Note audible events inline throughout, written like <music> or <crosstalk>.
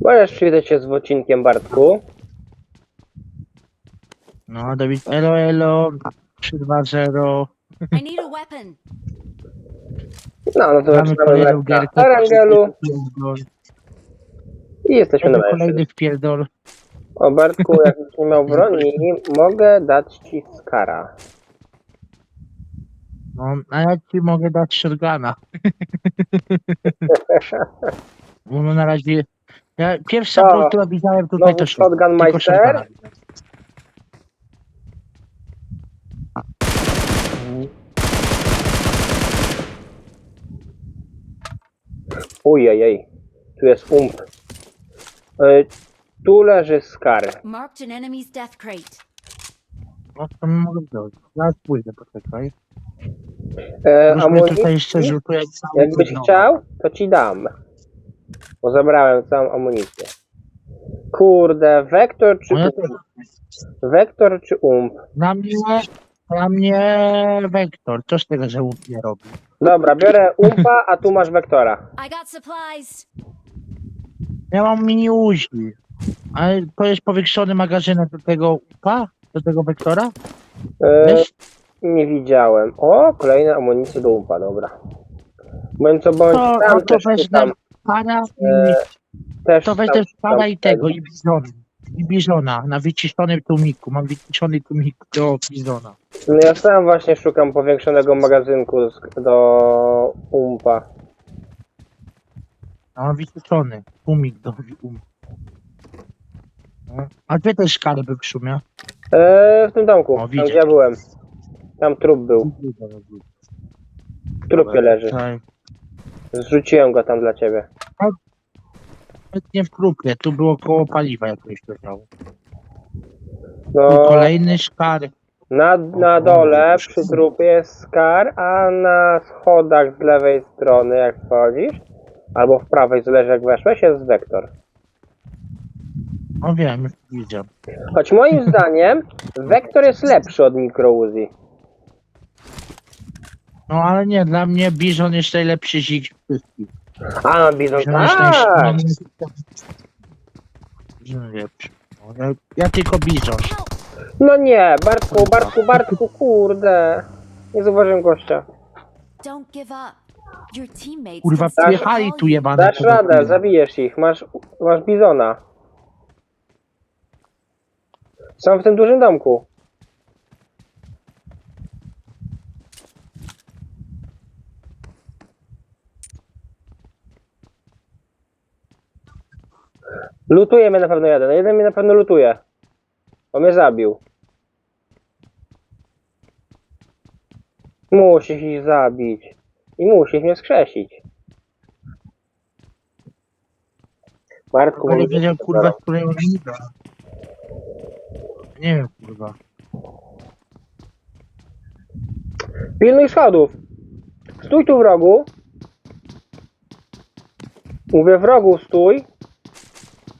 Możesz przywitać się z odcinkiem Bartku. No, Dawid, elo, elo, 3-2-0. I need a weapon. No, no to Mamy zaczynamy kolejną grać na gierkę. Arangelu Wpierdol. i jesteśmy na Mamy meczu. Kolejny wpierdol. O Bartku, <laughs> jakbyś nie miał broni, mogę dać ci skara. No, a ja ci mogę dać shotguna. <laughs> Bo no na razie... Ja, pierwsza O, broń, którą widziałem tutaj znowu to shotgun tylko Meister? shotguna. Ujejej, tu jest ump. Y, tu leży skar. Marked an enemy's death crate. No to mogę zrobić. Zaraz pójdę, poczekaj. E, Już mnie tutaj jeszcze rzutuje cały jakbyś chciał, to ci dam. Bo zabrałem całą amunicję. Kurde, wektor czy ump? Wektor czy ump? Dla mnie, dla mnie wektor. Co z tego, że łup nie robi? Dobra, biorę umpa, a tu masz wektora. I got supplies. Ja mam mini uzi. Ale to jest powiększony magazynek do tego upa? Do tego wektora? E, nie widziałem. O, kolejne amunicje do umpa, dobra. Bądź co bądź, To, tam no to też tam, para i e, też to tam wezmę para i tego, i bizona. I bizona na wyciszonym tłumiku. Mam wyciszony tłumik do bizona. No ja sam właśnie szukam powiększonego magazynku z- do umpa. No, mam wyciszony tłumik do um. No. A gdzie te szkale by w sumie? E, w tym domku, O, tam widzę. gdzie ja byłem. Tam trup był. W trupie leży. Tak. Zrzuciłem go tam dla ciebie. Nawet Nie w trupie, tu było koło paliwa jakoś leżało. Tu No, kolejny szkar. na, na dole przy trupie jest skar, a na schodach z lewej strony jak wchodzisz, albo w prawej, zależy jak weszłeś, jest wektor. No wiem, już widziałem. Choć moim <laughs> zdaniem wektor jest lepszy od mikro Uzi. No ale nie, dla mnie Bizon jest najlepszy zik wszystkich. A no Bizon, tak! No, ja, ja tylko Bizon. No nie, Bartku, Bartku, Bartku, kurde. Nie zauważyłem gościa. Don't give up. Your teammates Kurwa, can still przyjechali call tu you. jebane. Dasz radę, zabijesz ich, masz, masz Bizona. Są w tym dużym domku. Lutuje mnie na pewno jeden. Jeden mnie na pewno lutuje. On mnie zabił. Musisz ich zabić. I musisz mnie skrzesić. Bartku, Ale wiedział kurwa, z której on. Nie wiem kurwa. Pilnuj schodów. Stój tu w rogu. Mówię w rogu stój.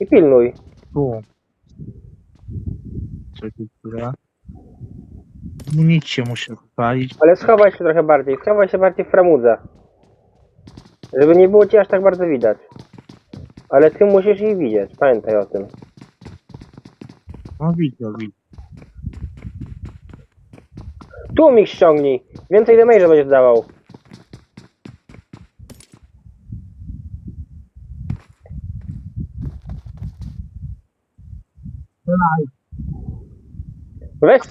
I pilnuj. Tu. Tu kurwa? Nic się muszę chwalić. Ale schowaj się trochę bardziej. Schowaj się bardziej w framudze. Żeby nie było cię aż tak bardzo widać. Ale ty musisz ich widzieć. Pamiętaj o tym. No widzę, widzę. Tu mi ściągnij. Więcej damage'a będziesz dawał. Weź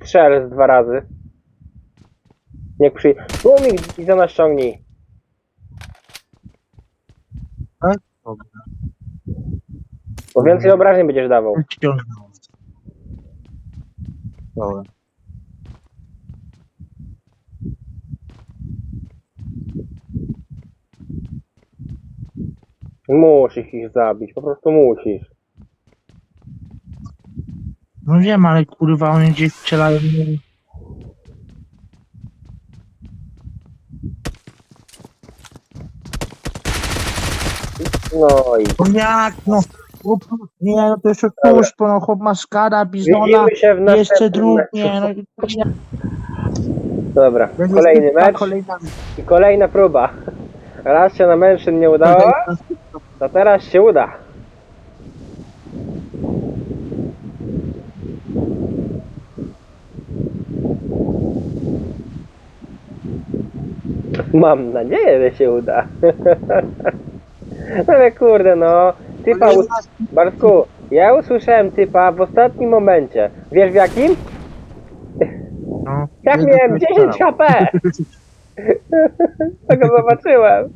strzel z dwa razy. Niech przy... Tu mi i za nas ściągnij. Dobra. Bo więcej obrażeń będziesz dawał. Dobra. Musisz ich zabić. Po prostu musisz. No wiem, ale kurwa oni gdzieś strzelają. mnie. No i No jak no? Nie, no to jeszcze bo no chłop ma skara, bizona, widzimy się w następnym jeszcze drugi, meczu. nie, no i nie. Dobra, Będzie kolejny mecz Kolejna, i kolejna próba. Raz się na mężczyzn nie udało, kolejna, To teraz się uda. Mam nadzieję, że się uda. No <laughs> ale kurde, no. Typa, us- Bartku, ja usłyszałem typa w ostatnim momencie. Wiesz w jakim? No, Jak miałem dość 10 strzelał. HP! <laughs> To go zobaczyłem.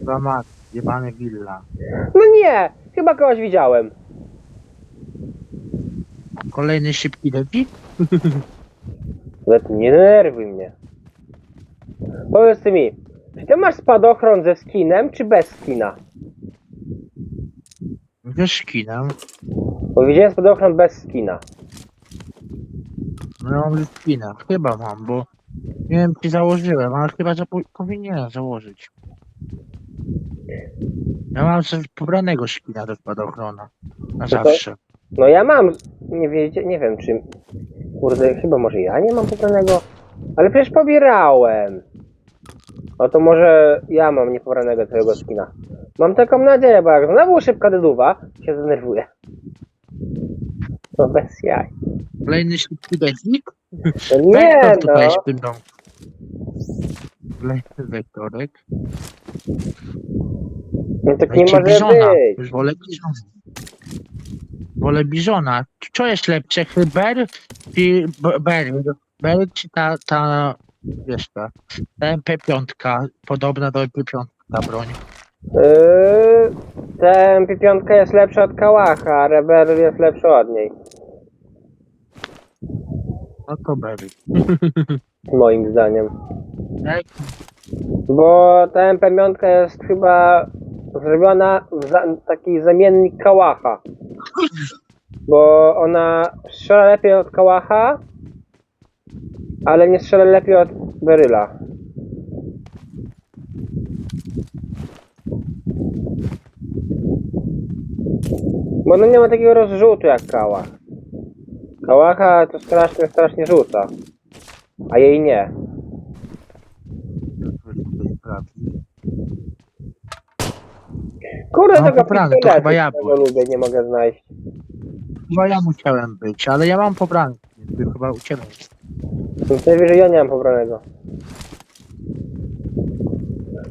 Dramat, jebany willa. No nie, chyba kogoś widziałem. Kolejny szybki defi? <laughs> Nawet nie denerwuj mnie. Powiedz mi, czy ty masz spadochron ze skinem, czy bez skina? Ze skinem. Bo widziałem spadochron bez skina. No mam ze skinem. Chyba mam, bo nie wiem czy założyłem, ale chyba zapo- powinienem założyć. Ja mam coś pobranego skina do spadochrona. Na to- zawsze. No ja mam, nie wiecie, nie wiem czy, kurde, chyba może ja nie mam pobranego, ale przecież pobierałem. No to może ja mam niepobranego twojego skina. Mam taką nadzieję, bo jak znowu szybka deduwa, się zdenerwuję. No bez jaj. Kolejny szybki? No nie no. Kolejny wektorek. No tak nie może być. Już wolę bizona. Wolę bizona. Co jest lepsze, Hyber czy B- Beryl? Beryl czy ta, ta, wiesz ta, ta MP5, podobna do MP5 ta broń. Yy, ta MP5 jest lepsza od Kałacha, a Rebel jest lepszy od niej. No to Beryl. <laughs> Moim zdaniem. Tak? Bo ta MP5 jest chyba zrobiona w za, taki zamiennik Kałacha. Bo ona strzela lepiej od Kałacha, ale nie strzela lepiej od Beryla. Bo ona nie ma takiego rozrzutu jak Kałach. Kałacha to strasznie, strasznie rzuca. A jej nie. Kurde, No, tego pobrane, to pistoletu, chyba ja którego byłem. lubię, nie mogę znaleźć. Chyba ja musiałem być, ale ja mam pobrany. Ty chyba u ciebie. No to że ja nie mam pobranego.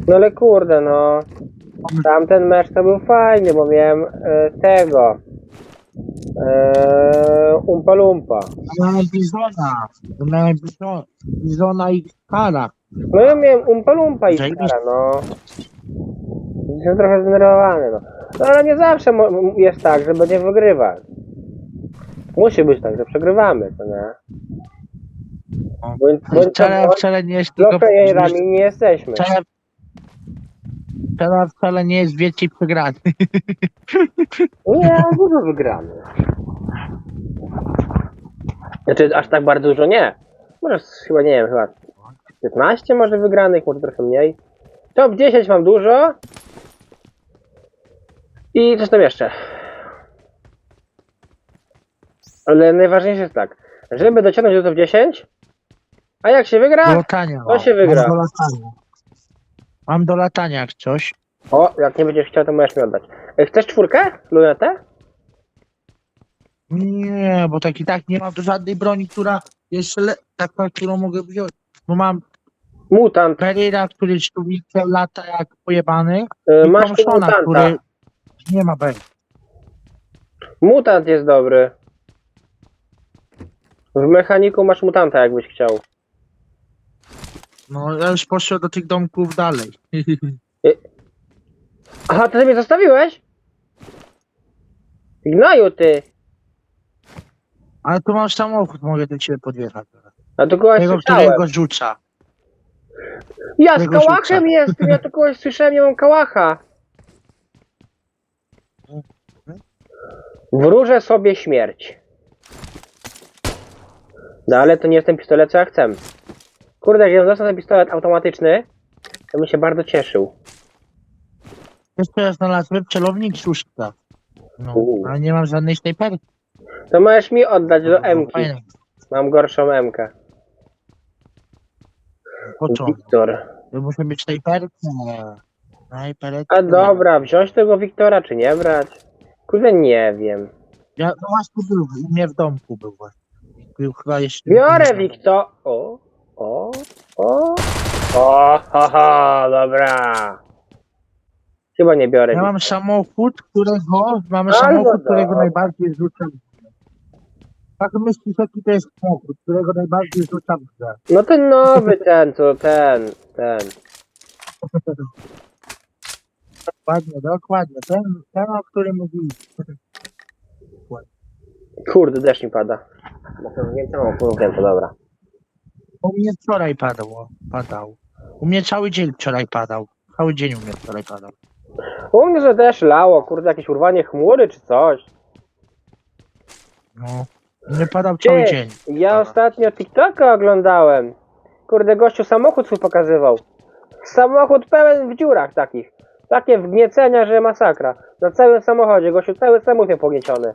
No ale kurde, no. Tamten mecz to był fajny, bo miałem e, tego. E, umpa lumpa. Ja miałem bizona. Ja miałem bizona, bizona i kara. No ja miałem umpa lumpa i Zajebiście. stara, no. Jestem trochę zdenerwowany, no. No ale nie zawsze jest tak, że będzie wygrywać. Musi być tak, że przegrywamy, to nie? Bądź, bądź Wcale, wcale nie jest tylko... Blokerami nie jesteśmy. Wcale, wcale, wcale nie jest więcej przegrany. Nie, dużo wygramy. Znaczy, aż tak bardzo dużo nie. Może chyba, nie wiem, chyba 15 może wygranych, może trochę mniej. Top 10 mam dużo. I coś tam jeszcze. Ale najważniejsze jest tak, żeby dociągnąć do top 10, a jak się wygra, latania. to się wygra. Mam do latania. Mam do latania jak coś. o, jak nie będziesz chciał, to możesz mi oddać. E, Chcesz czwórkę, lunetę? Nie, bo tak i tak nie mam tu żadnej broni, która jeszcze le... taka, którą mogę wziąć. Bo mam Mutant. Pereira, który sztubice lata jak pojebany. E, I Masz tu Thompsona, mutanta. który nie ma Berry. Mutant jest dobry. W mechaniku masz mutanta, jakbyś chciał. No ja już poszedłem do tych domków dalej. <laughs> Aha, ty sobie zostawiłeś? Gnoju ty! Ale tu mam samochód, mogę do ciebie podjechać. A tu kogoś Tego, słyszałem. którego rzuca. Ja z którego kałachem rzuca. jestem, ja tu kogoś słyszałem, ja mam kałacha. Wróżę sobie śmierć. No ale to nie jest ten pistolet, co ja chcę. Kurde, jak dostał ten pistolet automatyczny, to bym się bardzo cieszył. Jeszcze ja znalazłem celownik szóstka. No, ale nie mam żadnej snajperki. To możesz mi oddać do Mki. Fajne. Mam gorszą Mkę. Po co? Wiktor. To muszę mieć snajperkę. Snajper. A dobra, wziąć tego Wiktora czy nie brać? Kurde, nie wiem. Ja, no właśnie był, u mnie w domku był właśnie. Był chyba jeszcze... Biorę Wiktor. O, o, o. O, ha, ha, dobra. Chyba nie biorę. Ja mam samochód, którego, mamy Bardzo samochód, którego dobrze. najbardziej rzucam. Tak myślisz, jaki to jest samochód, którego najbardziej rzucam w grze? No ten nowy ten, co ten, ten. <laughs> Dokładnie, dokładnie. Ten, ten o którym mówiliśmy. Kurde, deszcz mi pada. Więcej mam to dobra. U mnie wczoraj padło, padał. U mnie cały dzień wczoraj padał. Cały dzień u mnie wczoraj padał. U mnie, że deszcz lało, kurde, jakieś urwanie chmury czy coś. No. U mnie padał cały Ty, dzień. ja Pada. ostatnio TikToka oglądałem. Kurde, gościu samochód swój pokazywał. Samochód pełen w dziurach takich. Takie wgniecenia, że masakra. Na całym samochodzie, gościu cały samochód pognieciony.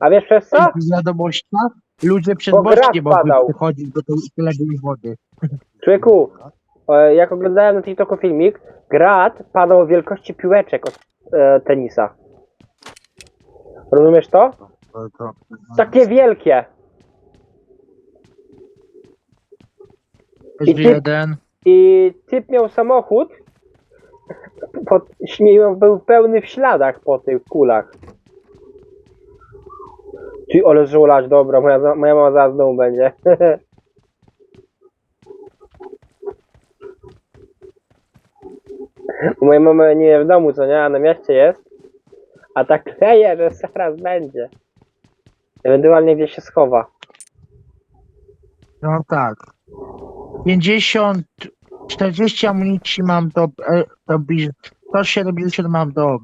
A wiesz przez co? W wiadomościach ludzie przez Bo grad mogły padał. przychodzić do tej wody. Człowieku, e, jak oglądałem na TikToku filmik, grad padał wielkości piłeczek od e, tenisa. Rozumiesz to? To, to, Takie wielkie. jest i ty- jeden. I typ miał samochód, pod, śmieją, był pełny w śladach po tych kulach. Ty, ale żulać, dobra, moja, moja mama zaraz w domu będzie. <laughs> Moja mama nie w domu, co nie, a na mieście jest. A tak kleje, że zaraz będzie. Ewentualnie gdzieś się schowa. No tak. 50, 40 amunicji mam do, e, do bi- 170 mam do,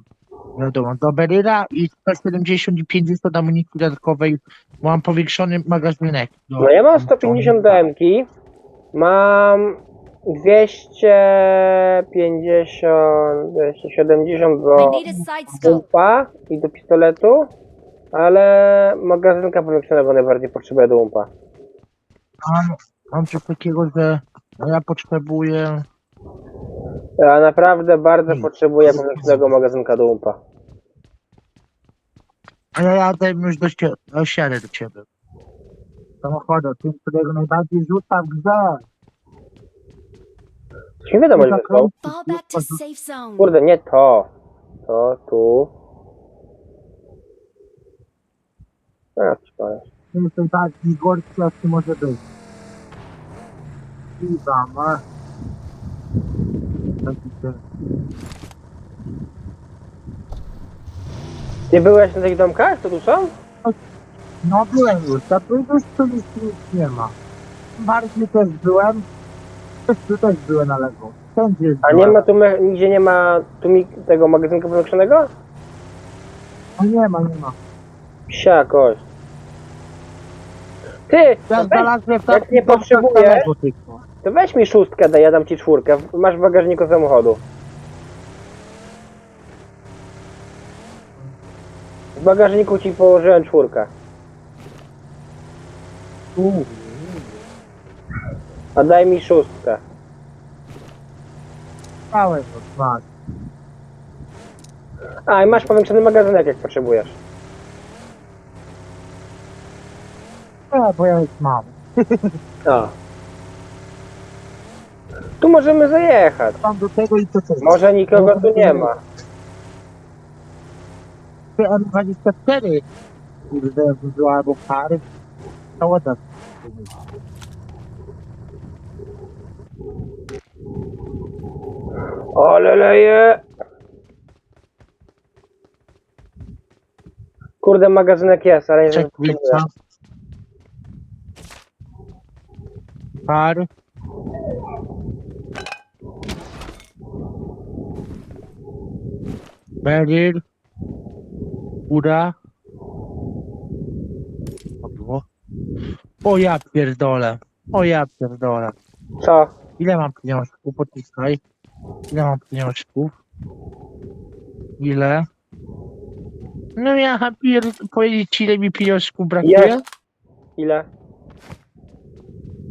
wiadomo, do Beryla i 170 i 50 amunicji dodatkowej mam powiększony magazynek. Do, No ja mam 150 do MK, mam 250, 270 I do need a side scope. umpa i do pistoletu, ale magazynka powiększonego najbardziej potrzebuję do umpa. Mam, mam coś takiego, że ja potrzebuję Ja naprawdę bardzo Hmm. potrzebuję powiększonego magazynka do umpa. A ja jadę już do, cie- do siary do ciebie. Samochodu, tym, którego najbardziej rzuca w grze. Coś mi wiadomo, że wysłał. Fall back to safe zone. Kurde, nie to. To tu. A, coś powiem. Tym najbardziej gorszy, jaki może być. Ten. Nie byłeś na tych domkach, co tu są? No byłem już, a tu już tu nic, nic nie ma. Bardziej też byłem. Też tu też byłem na lewo. Wszędzie A nie ma tu, me- nigdzie nie ma tu mi tego magazynku powiększonego? No nie ma, nie ma. Psia kość. Ty, Ja to weź, znalazłem takim nie tylko. To weź mi szóstkę, daj, ja dam ci czwórkę. Masz w bagażniku samochodu. W bagażniku ci położyłem czwórkę. A daj mi szóstkę. Już masz. A, i masz powiększony magazynek, jak potrzebujesz. Nie, bo ja już mam. A. Tu możemy zajechać. Mam do tego i to co? Może nikogo tu nie ma. M24. Kurde, była albo pary. To ładna. Ale leje. Kurde, magazynek jest, ale. Czekwica. Par. Beryl. Ura. Było? O ja pierdolę. O ja pierdolę. Co? Ile mam pieniążków? Poczekaj. Ile mam pieniążków? Ile? No ja pier... powiedzieć ci, ile mi pieniążków brakuje? Jest. Ile?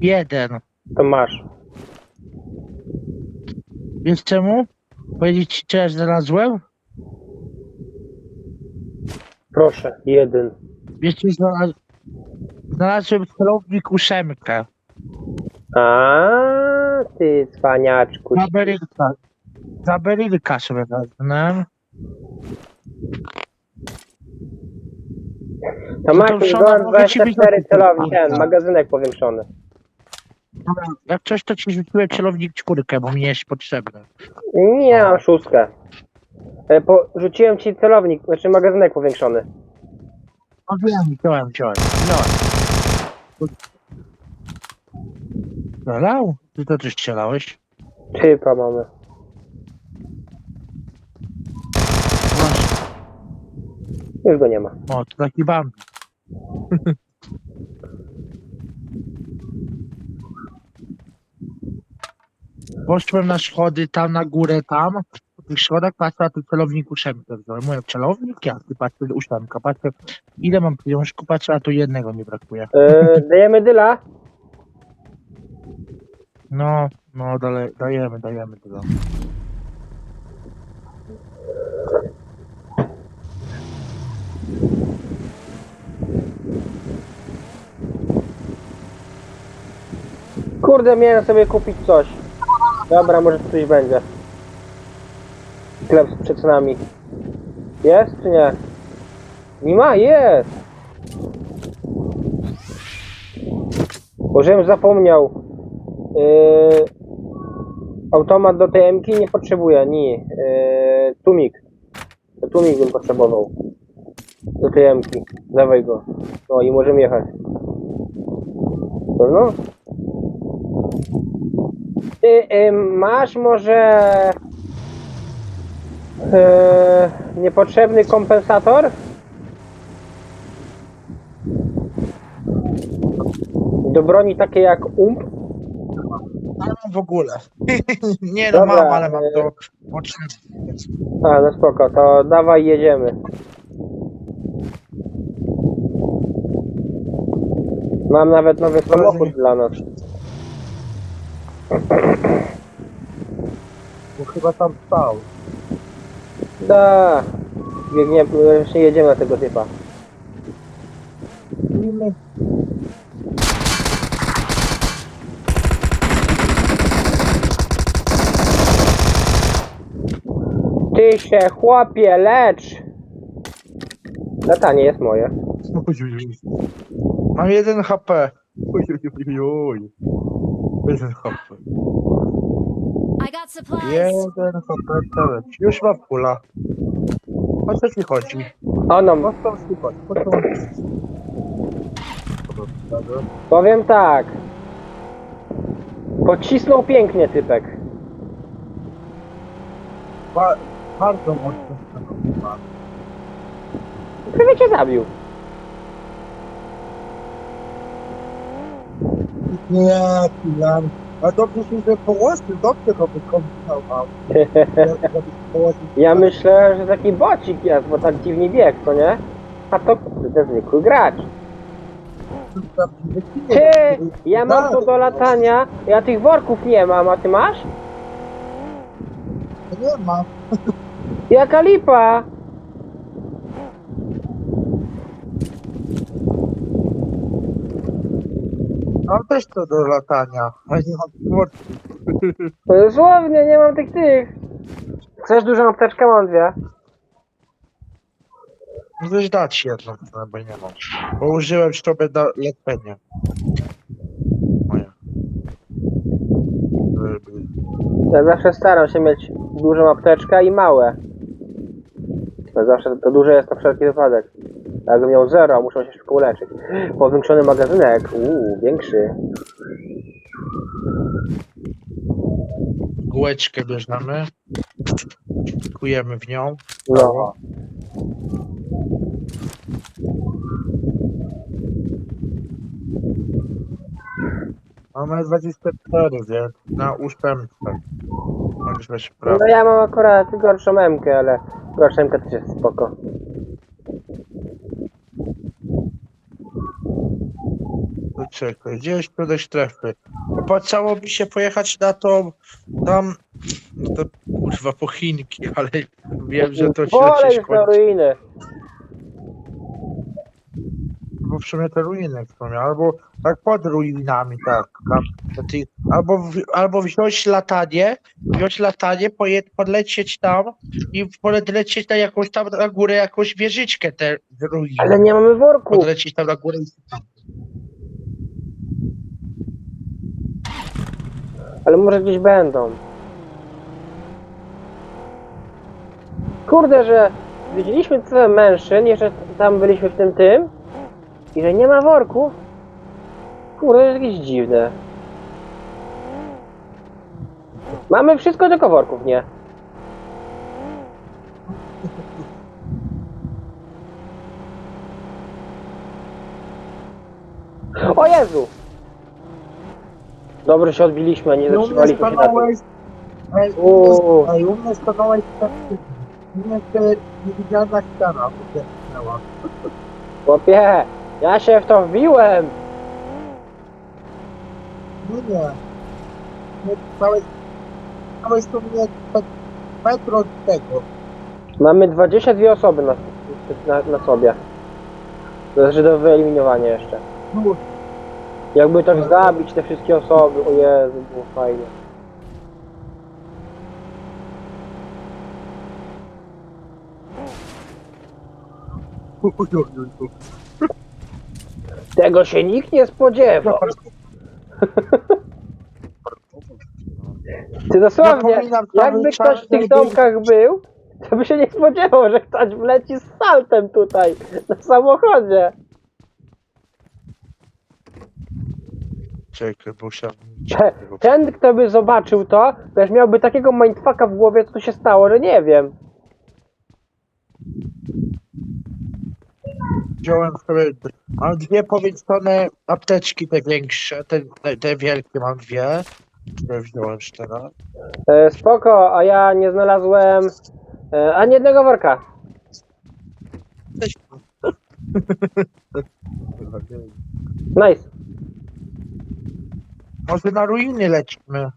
Jeden. To masz. Wiesz czemu? Powiedzieć ci, co ja znalazłem? Proszę, jeden. Wiecie, znalaz... znalazłem celownik ósemkę. A, ty cwaniaczku. Za berylka. Za berylka sobie wezmę. To masz mogę ci 24 wykupić. celownik, ten, magazynek powiększony. Dobra, jak coś, to ci rzuciłem celownik czwórkę, bo mi jest potrzebny. Nie, mam szóstkę. E, Po, rzuciłem ci celownik, znaczy magazynek powiększony. No wiem, wziąłem, wziąłem, wziąłem. Strzelał? Ty to ty strzelałeś? Typa mamy. Już go nie ma. O, to taki bambi. <laughs> Poszłem na schody, tam na górę, tam. Po tych schodach patrzę, a tu celownik ósemkę wziąłem. Mówię, celownik? Ja, ty patrzę, ósemka. Patrzę, ile mam pieniążku, patrzę, a tu jednego mi brakuje. E, dajemy dyla? No, no, dalej, dajemy, dajemy tego. Kurde, miałem sobie kupić coś. Dobra, może coś będzie. Sklep przed nami. Jest czy nie? Nie ma? Jest! Bożem zapomniał. Yy, automat do tej MK nie potrzebuje, nie. Yy, tumik. Tumik bym potrzebował. Do tej MK. Dawaj go. No i możemy jechać. Pewno? Ty y, masz może y, niepotrzebny kompensator? Do broni takie jak ump? Ale mam w ogóle. <laughs> Nie no Dobra, mam, ale mam e, to mocne. A, no spoko, to dawaj jedziemy. Mam nawet nowy samochód dla nas. Bo chyba tam stał. Da. Biegniemy, właśnie jedziemy na tego typa. Ty się chłopie lecz! Latanie jest moje. Mam jeden HP. Uj, uj, uj, uj. Jeden HP. I got supplies. Jeden teraz. Już mam pula. O co ci chodzi? O co ci chodzi? O co ci chodzi? powiem tak. Pocisnął pięknie typek. Ba bardzo mocno. chyba. Prawie cię zabił. Nie, Pilan. A dobrze się, że połoszył, dobrze go wykombinował. <laughs> Ja myślę, że taki bocik jest, bo tak dziwnie bieg, co nie? A to kurde zwykły gracz. Ty! Ja mam to do latania, ja tych worków nie mam, a ty masz? Nie ma. Jaka lipa! Mam też to do latania. A nie mam worki. Dosłownie, nie mam tych tych. Chcesz dużą apteczkę? Mam dwie. Możesz dać jedną, bo nie mam. Bo użyłem sobie na leczenie. Moje. Ja zawsze staram się mieć dużą apteczkę i małe. To zawsze to duże jest na wszelki wypadek. Jakbym miał zero, muszę się szybko uleczyć. Powiększony magazynek, uuu, większy. Gółeczkę bierzemy. Kujemy w nią. No. Mamy 24, więc na ósemce. No ja mam akurat gorszą memkę, ale gorsza memka też jest spoko. Czekaj, gdzieś tu do strefy. Opłacałoby się pojechać na tą, tam, No to kurwa po Chinki, ale wiem, że to źle Wolę się na skończy. ruiny. Bo w sumie te ruiny sumie, albo tak pod ruinami, tak. Tam, albo, w, albo wziąć latanie, wziąć latanie, poje, podlecieć tam i podlecieć na jakąś tam na górę, jakąś wieżyczkę te ruiny. Ale nie mamy worku. Podlecieć tam na górę i Ale może gdzieś będą. Kurde, że widzieliśmy tyle mężczyzn, jeszcze tam byliśmy w tym tym i że nie ma worków. Kurde, to jest jakieś dziwne. Mamy wszystko, tylko worków nie. O Jezu! Dobrze się odbiliśmy, a nie No, u mnie zatrzymaliśmy się na tym. stanąłeś. Ej, u Uuu. mnie- Ej, u mnie stanąłeś tak. U mnie niewidzialna ściana. Chłopie, ja się w to wbiłem. Nie, nie. Nie, stałeś. Stałeś tu mnie pe- metr od tego. Mamy 22 osoby na, na, na sobie. To znaczy do wyeliminowania jeszcze. No, Jakby tak zabić te wszystkie osoby, o Jezu, było fajnie. Tego się nikt nie spodziewał. Ty dosłownie, Zapominam jakby ktoś w tych żeby- domkach był, to by się nie spodziewał, że ktoś wleci z saltem tutaj, na samochodzie. Czekaj, bo. Cze- Ten, kto by zobaczył to, też miałby takiego mindfucka w głowie, co tu się stało, że nie wiem. Wziąłem sobie... Mam dwie powiększone apteczki, te większe, te, te, te wielkie mam dwie. Które wziąłem teraz. E, spoko, a ja nie znalazłem e, ani jednego worka. Nice. Może na ruiny lecimy.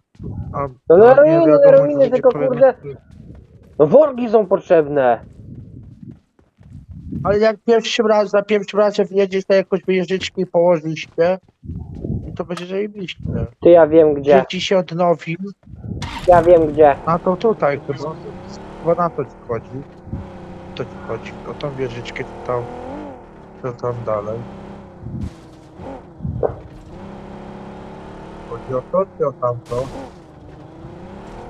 A, No na ruiny, na ruiny, gdzie tylko kurde- No worki są potrzebne. Ale jak pierwszym raz, za pierwszym razem wjedziesz na jakąś wyjeżdżyczkę i położysz się, to będzie zajebiście. Ty ja wiem gdzie. Dzieci się odnowi, Ja wiem gdzie. a to tutaj chyba. Chyba na to ci chodzi. To ci chodzi. O tą wieżyczkę to tam, to tam dalej. Chodzi o to, czy o tamto?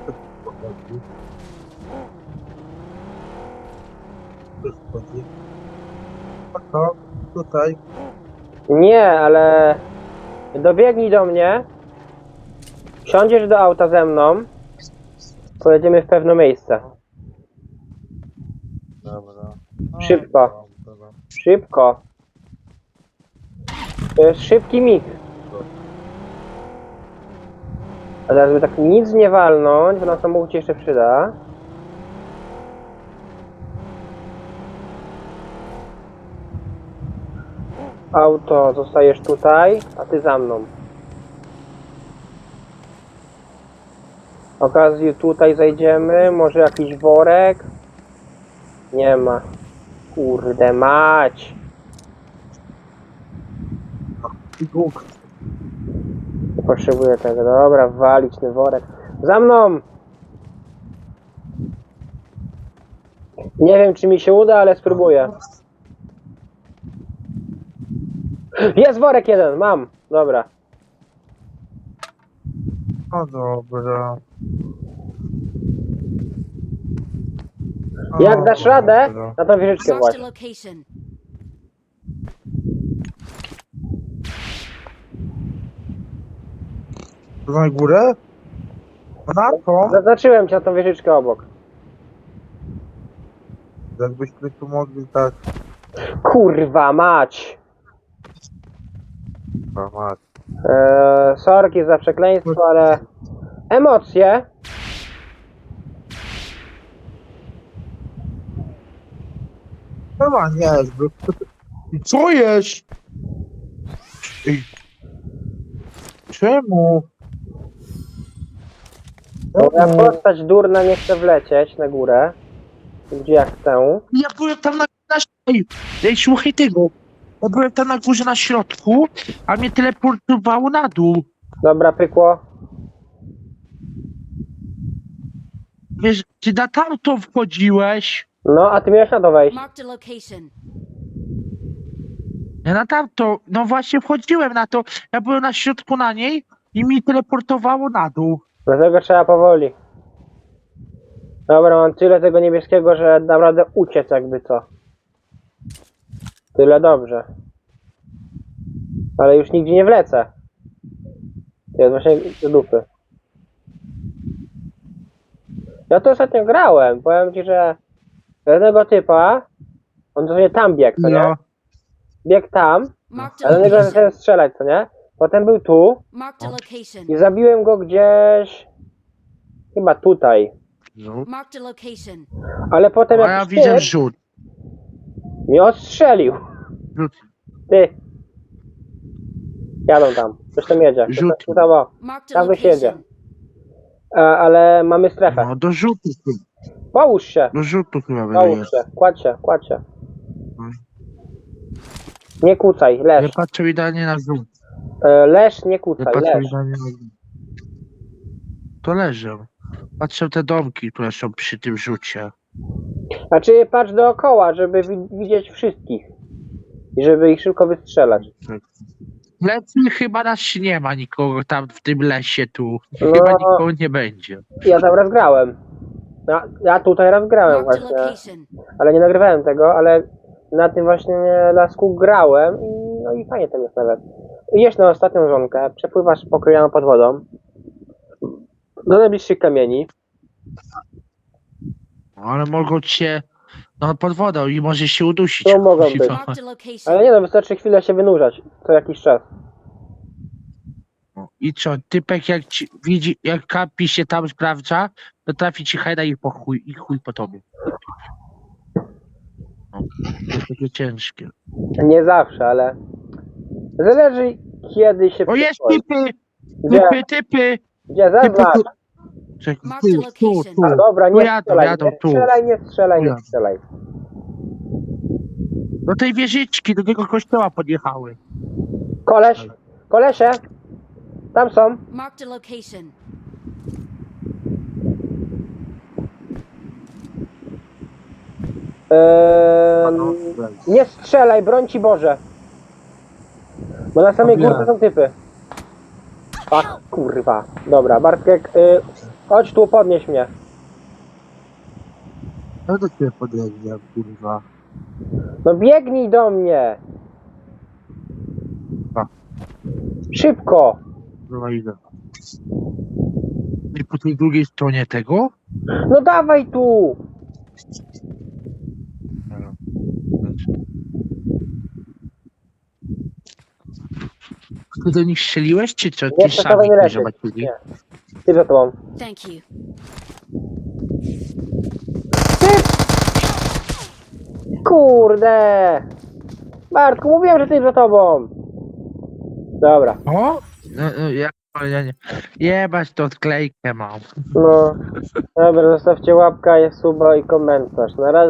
To ci chodzi. Ci chodzi. A to tutaj. Nie, ale dobiegnij do mnie. Wsiądziesz do auta ze mną. Pojedziemy w pewne miejsce. Dobra. Szybko. Szybko. To jest szybki mig. A teraz by tak nic nie walnąć, bo na samochód się jeszcze przyda. Auto zostajesz tutaj, a ty za mną. Okazji tutaj zajdziemy, może jakiś worek. Nie ma. Kurde mać. Bóg. Potrzebuję tego. Dobra, walić ten worek. Za mną! Nie wiem, czy mi się uda, ale spróbuję. Jest worek jeden, mam. Dobra. No dobra. Jak dasz dobra. radę, na tą wieżyczkę Marked a właśnie. location. Na górę? Na to? Zaznaczyłem cię na tą wieżyczkę obok. Jakbyśmy tu mogli tak... Kurwa mać. A, mat. Eee, sorki za przekleństwo, ale emocje. Chyba nie jest. bo- Co jest? Ej. Czemu? O Moja postać durna nie chce wlecieć na górę. Gdzie ja chcę. Ja byłem tam na, na ej, ej, słuchaj tego. Ja byłem tam na górze na środku, a mnie teleportowało na dół. Dobra, pykło. Wiesz, ty na tamto wchodziłeś. No, a ty miałeś na to wejść. Marked a location. Ja na tamto, no właśnie wchodziłem na to. Ja byłem na środku na niej i mi teleportowało na dół. Dlatego trzeba powoli. Dobra, mam tyle tego niebieskiego, że dam radę uciec jakby co. Tyle dobrze. Ale już nigdzie nie wlecę. To jest właśnie do dupy. Ja to ostatnio grałem. Powiem ci, że jednego typa, on dosłownie tam biegł, co nie? No, Biegł tam, ale do niego location. zacząłem strzelać, co nie? Potem był tu Marked a location. i zabiłem go gdzieś... Chyba tutaj. no. Marked a location. Ale potem A ja jakiś widzę typ rzut. mnie ostrzelił. rzut. Ty. Jadą tam. Coś tam jedzie. Coś tam, Rzut. tam, o. Marked a Tam wysiedzie. location. A, ale mamy strefę. No, do rzutu, chyba- Połóż się. do rzutu chyba Połóż będzie. się. Kładź się, kładź się. Mhm. Nie kłócaj, Nie leż. patrzę idealnie na rzut. E, Leż, nie kłócaj, patrzę leż. na. To leżę. Patrzę te domki, które są przy tym rzucie. Znaczy patrz dookoła, żeby wi- widzieć wszystkich. I żeby ich szybko wystrzelać. Lecy chyba nas nie ma nikogo tam w tym lesie tu. No. Chyba nikogo nie będzie. Ja tam raz grałem. Ja, ja tutaj raz grałem Marked a właśnie. location. Ale nie nagrywałem tego, ale na tym właśnie lasku grałem i no i fajnie tam jest nawet. Jesz na ostatnią żonkę, przepływasz pokryjoną pod wodą do najbliższych kamieni. No, ale mogą cię no, pod wodą i może się udusić. To mogą Musi być. to- Marked a location. Ale nie no, wystarczy chwilę się wynurzać co jakiś czas. No. I co, typek jak ci, widzi, jak kapi się tam sprawdza, to trafi ci hajda i po chuj, i chuj po tobie. No. To jest takie ciężkie. Nie zawsze, ale zależy kiedy się O jest typy! Typy, typy! Gdzie? Zaznacz. tu. Czekaj, tu, tu. A, dobra, Tu nie jadą, strzelaj, jadą, nie tu. strzelaj, nie strzelaj, Tu nie jadą. strzelaj. Do tej wieżyczki, do tego kościoła podjechały. Koleś, kolesie, tam są. Marked a location. Eee, nie strzelaj, broń ci Boże. Bo na samej górce są typy. A kurwa. Dobra, Bartek, y, chodź tu, podnieś mnie. No do ciebie podjeżdżam, kurwa. No biegnij do mnie. A. Szybko. No idę. I po tej drugiej stronie tego? No dawaj tu. Ty do nich strzeliłeś, czy co? Nie, Ty to sami nie lecieć. zobaczyli? Nie. Ty za tobą. Thank you. Kurde. Bartku, mówiłem, że ty za tobą. Dobra, O? No, no, ja, ja nie. Jebać to odklejkę mam. no. Dobra, zostawcie łapka, jest suba i komentarz. Na razie.